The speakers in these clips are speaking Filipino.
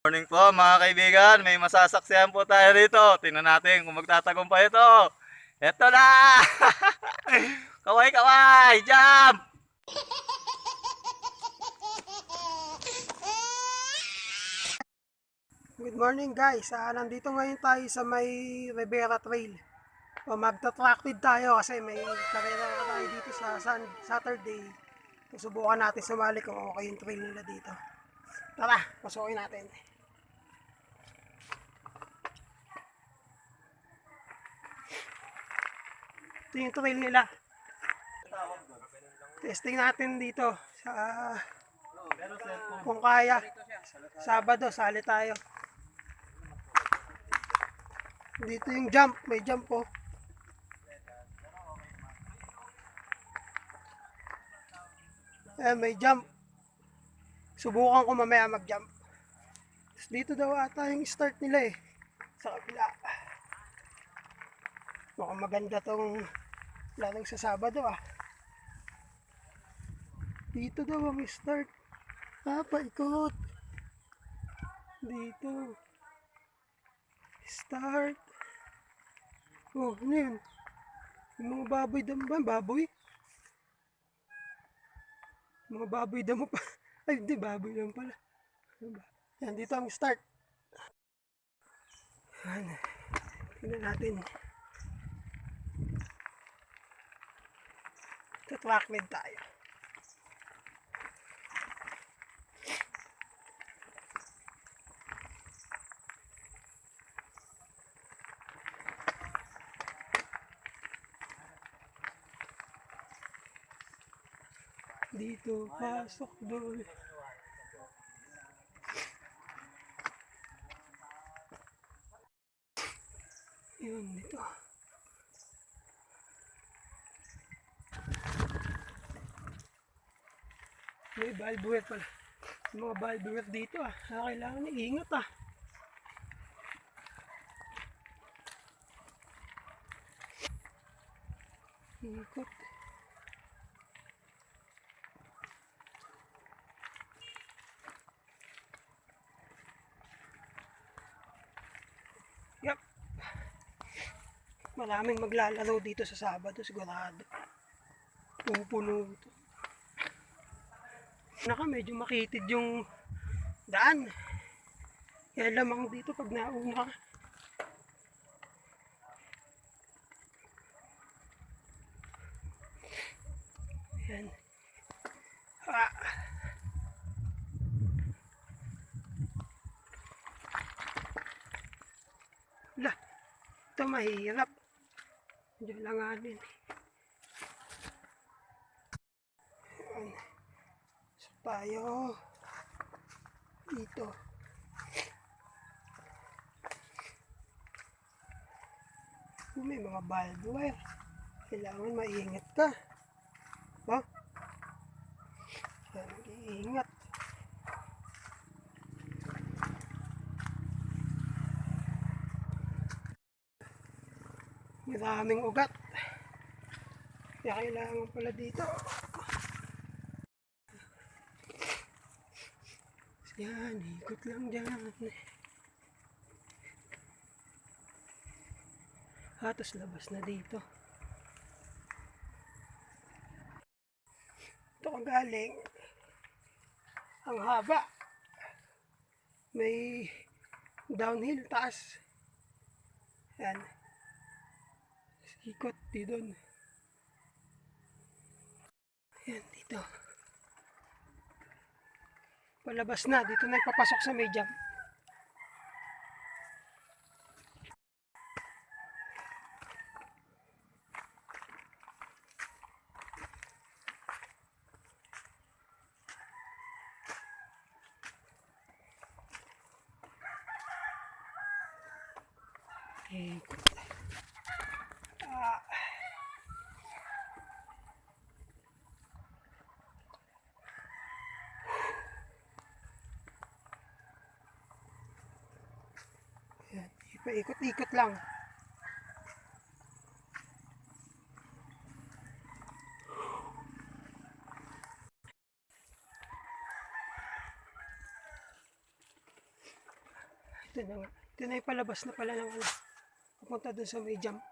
Morning po mga kaibigan, may masasaksihan po tayo rito. Tingnan natin kung magtatagumpay ito. Ito na! kaway kaway! Jump! Good morning guys. Ah, nandito ngayon tayo sa may Rivera Trail. O magta-track tayo kasi may karera na tayo dito sa Saturday. Susubukan natin sumali kung okay yung trail nila dito. Tara, pasukin natin. Ito yung trail nila. Testing natin dito sa kung kaya. Sabado, sali tayo. Dito yung jump, may jump po. Eh, may jump. Subukan ko mamaya mag-jump. Dito daw ata yung start nila eh. Sa kabila. Mukhang maganda tong larong sa Sabado ah. Dito daw ang start. Ah, paikot. Dito. Start. Oh, ano yun? Yung mga baboy damo ba? Baboy? Mga baboy damo pa. Ay, hindi, baboy lang pala. Yan, dito ang start. Yan. Tingnan natin. Tatrack med tayo. Dito, pasok doon. Yun, dito. May valve pala. May mga valve dito ah. Kailangan iingat ah. Ikot. Yep. Maraming maglalaro dito sa Sabado, sigurado. Pupuno ito. Naka, medyo makitid yung daan. Kaya lamang dito pag nauna ka. Yan. Ah. Lah, ito mahirap. Diyan lang anin. Yan. So tayo. Dito. Kung may mga bulb wire, kailangan maingat ka. Ha? Kaya mag-iingat. Maraming ugat. Kaya kailangan pala dito. Yan, ikot lang dyan. Hatos labas na dito. Ito galing. Ang haba. May downhill taas. Yan. Ikot di doon. Yan, dito. Palabas na. Dito na ipapasok sa may jump. Paikot-ikot lang. Ito na. Ito na yung palabas na pala ng ano. Pupunta dun sa may jump.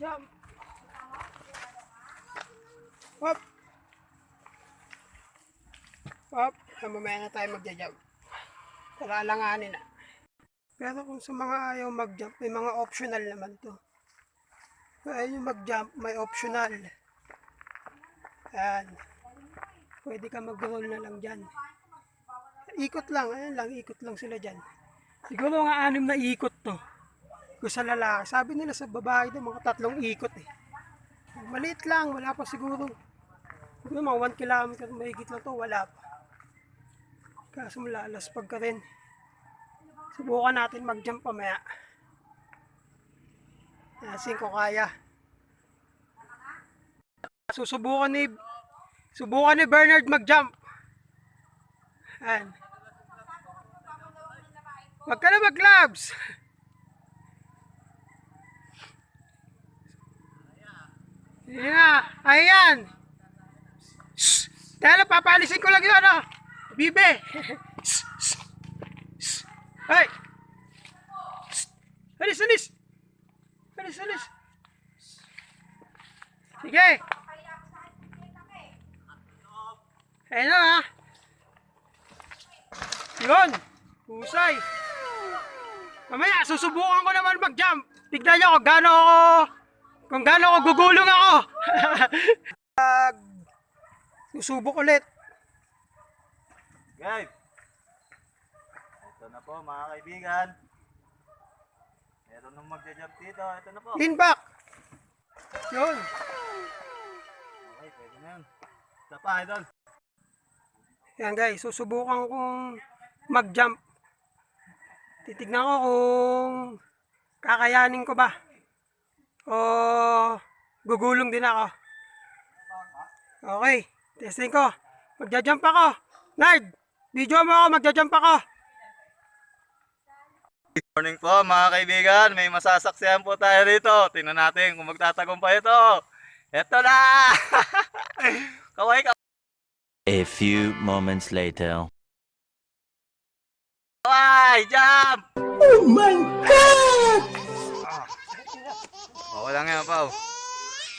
Jump. Hop. Hop. Ah, Mamaya na tayo magja-jump. Palalanganin na. Pero kung sa mga ayaw mag-jump, may mga optional naman to. Kung ayaw mag-jump, may optional. Ayan. Pwede ka mag-roll na lang dyan. Ikot lang, ayan lang, ikot lang sila dyan. Siguro mga anim na ikot to. Kung sa lalaki, sabi nila sa babae daw, mga tatlong ikot eh. Maliit lang, wala pa siguro. Siguro mga 1 kilometer mahigit lang to, wala pa. Kaso malalaspag ka rin. Subukan natin mag-jump pamaya. Nasin ko kaya. Susubukan ni Subukan ni Bernard mag-jump. Ayan. Wag ka na mag-gloves. Ayan. Ayan. Shh. Kaya lang, papalisin ko lang yun, ano? Bibe. Shh. Shh. Shh. Ay. Shh. Alis, alis. Alis, alis. Sige. Ayan na, ha. Yun. Husay. Mamaya, susubukan ko naman mag-jump. Tignan nyo kung gaano ako, kung gaano ako gugulong ako. Pag susubok ulit. Guys, ito na po mga kaibigan. Meron nung magja-jump dito. Ito na po. Lean back. Yun. Okay, pwede na yun. Isa pa, idol. Yan guys, susubukan kong mag-jump. Titignan ko kung kakayanin ko ba. O gugulong din ako. Okay, testing ko. Magja-jump ako. Nard, video mo ako, magja-jump ako. Morning po mga kaibigan. May masasaksihan po tayo rito. Tingnan natin kung magtatagumpay ito. Ito na! kaway ka. A few moments later. Kaway! Jump! Oh my God! Okay lang Pao.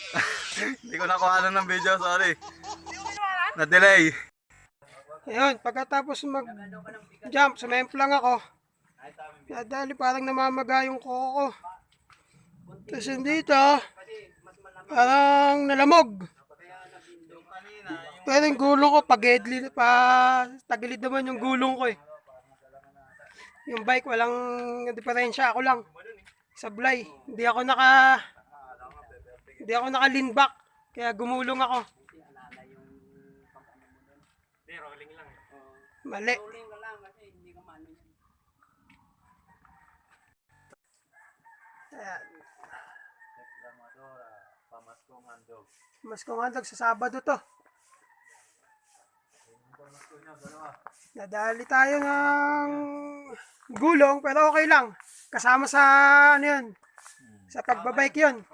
Hindi ko nakuha ng video, sorry. Na-delay. Ayun, pagkatapos mag-jump, sumemp lang ako. Dali parang namamaga yung koko ko. Tapos dito, parang nalamog. Pero yung gulong ko, pagedli, pa, tagilid naman yung gulong ko eh. Yung bike, walang diferensya. Ako lang. Sablay. Hindi ako naka, hindi ako naka lean back. Kaya gumulong ako. Mali. Ayan. Pamaskong handog. Mas kung handog sa Sabado to. Nadali tayo ng gulong pero okay lang. Kasama sa ano yun. Sa pagbabike yun.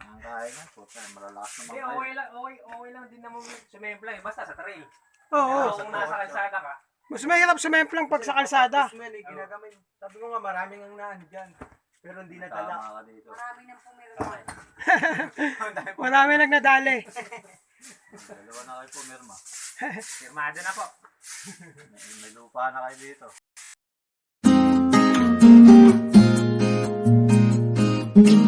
Ang kaya nga, puta, malalakas naman Hindi, okay lang, okay, okay lang din naman sumempla eh. Basta sa trail. Oo. Pero kung nasa kalsada ka, Mas mahirap sumemplang pag sa kalsada. Men, eh, ginagamit. Sabi ko nga, maraming ang naan dyan. Pero hindi nadala. Marami nang pumirma. Marami nagnadali. Dalawa na kayo pumirma. firmado na po. May lupa na kayo dito. Mm-hmm.